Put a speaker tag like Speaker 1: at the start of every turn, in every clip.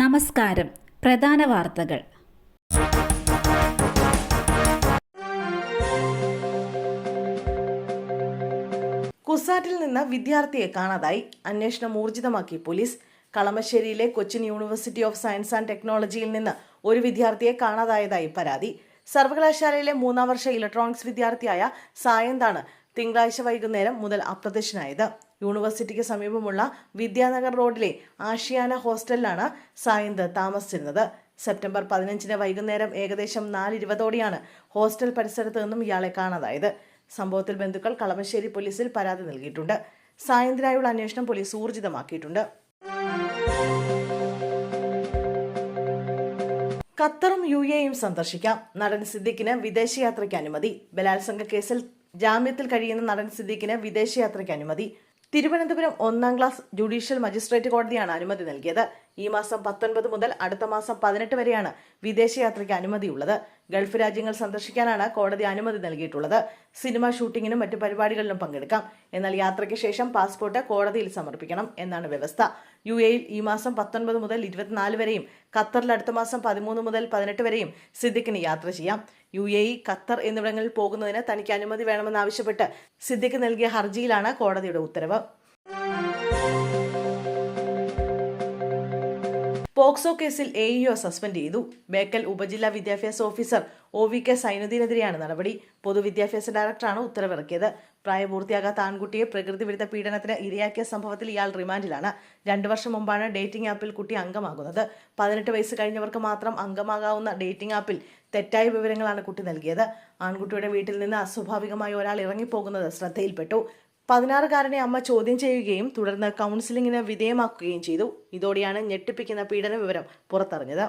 Speaker 1: നമസ്കാരം. പ്രധാന വാർത്തകൾ.
Speaker 2: കുസാറ്റിൽ നിന്ന് വിദ്യാർത്ഥിയെ കാണാതായി. അന്വേഷണം ഊർജിതമാക്കി police. കളമശ്ശേരിയിലെ Cochin university of science and ടെക്നോളജിയിൽ നിന്ന് ഒരു വിദ്യാർത്ഥിയെ കാണാതായതായി പരാതി. സർവകലാശാലയിലെ മൂന്നാം വർഷ ഇലക്ട്രോണിക്സ് വിദ്യാർത്ഥിയായ സായന്താണ് തിങ്കളാഴ്ച വൈകുന്നേരം മുതൽ അപ്രത്യക്ഷനായത്. യൂണിവേഴ്സിറ്റിക്ക് സമീപമുള്ള വിദ്യാനഗർ റോഡിലെ ആഷിയാന ഹോസ്റ്റലിലാണ് സായന്ത് താമസിച്ചിരുന്നത്. സെപ്റ്റംബർ പതിനഞ്ചിന് വൈകുന്നേരം ഏകദേശം നാലിരുപതോടെയാണ് ഹോസ്റ്റൽ പരിസരത്ത് നിന്നും ഇയാളെ കാണാതായത്. സംഭവത്തിൽ ബന്ധുക്കൾ കളമശ്ശേരി പോലീസിൽ പരാതി നൽകിയിട്ടുണ്ട്. സായന്തിനായുള്ള അന്വേഷണം പോലീസ് ഊർജിതമാക്കിയിട്ടുണ്ട്. ഖത്തറും യു എയും സന്ദർശിക്കാം. നടൻ സിദ്ദിഖിന് വിദേശയാത്രയ്ക്ക് അനുമതി. ബലാത്സംഗ കേസിൽ ജാമ്യത്തിൽ കഴിയുന്ന നടൻ സിദ്ദീഖിന് വിദേശയാത്രയ്ക്ക് അനുമതി. തിരുവനന്തപുരം ഒന്നാം ക്ലാസ് ജുഡീഷ്യൽ മജിസ്ട്രേറ്റ് കോടതിയാണ് അനുമതി നൽകിയത്. ഈ മാസം പത്തൊൻപത് മുതൽ അടുത്ത മാസം പതിനെട്ട് വരെയാണ് വിദേശയാത്രയ്ക്ക് അനുമതിയുള്ളത്. ഗൾഫ് രാജ്യങ്ങൾ സന്ദർശിക്കാനാണ് കോടതി അനുമതി നൽകിയിട്ടുള്ളത്. സിനിമ ഷൂട്ടിങ്ങിനും മറ്റു പരിപാടികളിലും പങ്കെടുക്കാം. എന്നാൽ യാത്രയ്ക്ക് ശേഷം പാസ്പോർട്ട് കോടതിയിൽ സമർപ്പിക്കണം എന്നാണ് വ്യവസ്ഥ. യു എയിൽ ഈ മാസം പത്തൊൻപത് മുതൽ ഇരുപത്തിനാല് വരെയും ഖത്തറിൽ അടുത്ത മാസം പതിമൂന്ന് മുതൽ പതിനെട്ട് വരെയും സിദ്ദിഖിന് യാത്ര ചെയ്യാം. യു എ ഇ ഖത്തർ എന്നിവിടങ്ങളിൽ പോകുന്നതിന് തനിക്ക് അനുമതി വേണമെന്നാവശ്യപ്പെട്ട് സിദ്ദിഖ് നൽകിയ ഹർജിയിലാണ് കോടതിയുടെ ഉത്തരവ്. പോക്സോ കേസിൽ എ ഇഒ സസ്പെൻഡ് ചെയ്തു. ബേക്കൽ ഉപജില്ലാ വിദ്യാഭ്യാസ ഓഫീസർ ഒ വി കെ സൈനുദ്ദീനെതിരെയാണ് നടപടി. പൊതുവിദ്യാഭ്യാസ ഡയറക്ടറാണ് ഉത്തരവിറക്കിയത്. പ്രായപൂർത്തിയാകാത്ത ആൺകുട്ടിയെ പ്രകൃതി വിരുദ്ധ പീഡനത്തിന് ഇരയാക്കിയ സംഭവത്തിൽ ഇയാൾ റിമാൻഡിലാണ്. രണ്ടു വർഷം മുമ്പാണ് ഡേറ്റിംഗ് ആപ്പിൽ കുട്ടി അംഗമാകുന്നത്. പതിനെട്ട് വയസ്സ് കഴിഞ്ഞവർക്ക് മാത്രം അംഗമാകാവുന്ന ഡേറ്റിംഗ് ആപ്പിൽ തെറ്റായ വിവരങ്ങളാണ് കുട്ടി നൽകിയത്. ആൺകുട്ടിയുടെ വീട്ടിൽ നിന്ന് അസ്വാഭാവികമായി ഒരാൾ ഇറങ്ങിപ്പോകുന്നത് ശ്രദ്ധയിൽപ്പെട്ടു. പതിനാറുകാരനെ അമ്മ ചോദ്യം ചെയ്യുകയും തുടർന്ന് കൗൺസിലിംഗിന് വിധേയമാക്കുകയും ചെയ്തു. ഇതോടെയാണ് ഞെട്ടിപ്പിക്കുന്ന പീഡന വിവരം പുറത്തറിഞ്ഞത്.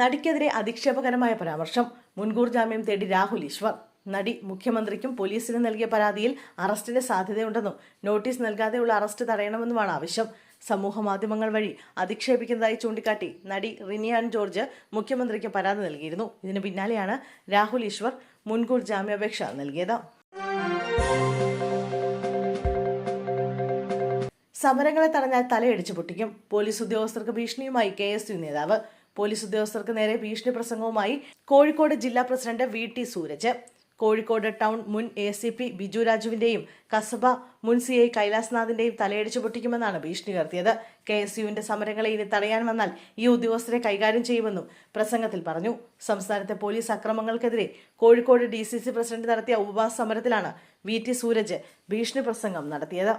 Speaker 2: നടിക്കെതിരെ അധിക്ഷേപകരമായ പരാമർശം. മുൻകൂർ ജാമ്യം തേടി രാഹുൽ ഈശ്വർ. നടി മുഖ്യമന്ത്രിക്കും പോലീസിനും നൽകിയ പരാതിയിൽ അറസ്റ്റിന് സാധ്യതയുണ്ടെന്നും നോട്ടീസ് നൽകാതെയുള്ള അറസ്റ്റ് തടയണമെന്നുമാണ് ആവശ്യം. സമൂഹ മാധ്യമങ്ങൾ വഴി അധിക്ഷേപിക്കുന്നതായി ചൂണ്ടിക്കാട്ടി നടി റിനിയാൻ ജോർജ് മുഖ്യമന്ത്രിക്ക് പരാതി നൽകിയിരുന്നു. ഇതിന് പിന്നാലെയാണ് രാഹുൽ ഈശ്വർ മുൻകൂർ ജാമ്യാപേക്ഷ നൽകിയത്. സമരങ്ങളെ തടഞ്ഞാൽ തലയടിച്ചു പൊട്ടിക്കും. പോലീസ് ഉദ്യോഗസ്ഥർക്ക് ഭീഷണിയുമായി കെ എസ് യു നേതാവ്. പോലീസ് ഉദ്യോഗസ്ഥർക്ക് നേരെ ഭീഷണി പ്രസംഗവുമായി കോഴിക്കോട് ജില്ലാ president V T Sooraj. Kozhikode town മുൻ എ സി പി ബിജു രാജുവിന്റെയും കസബ മുൻ സി ഐ കൈലാസ്നാഥിന്റെയും തലയടിച്ചു പൊട്ടിക്കുമെന്നാണ് ഭീഷണി ഉയർത്തിയത് കെ എസ് യുവിന്റെ സമരങ്ങളെ ഇനി തടയാൻ വന്നാൽ ഈ ഉദ്യോഗസ്ഥരെ കൈകാര്യം ചെയ്യുമെന്നും പ്രസംഗത്തിൽ പറഞ്ഞു. സംസ്ഥാനത്തെ police അക്രമങ്ങൾക്കെതിരെ Kozhikode D C C president നടത്തിയ ഉപവാസ സമരത്തിലാണ് വി ടി സൂരജ് ഭീഷണി പ്രസംഗം നടത്തിയത്.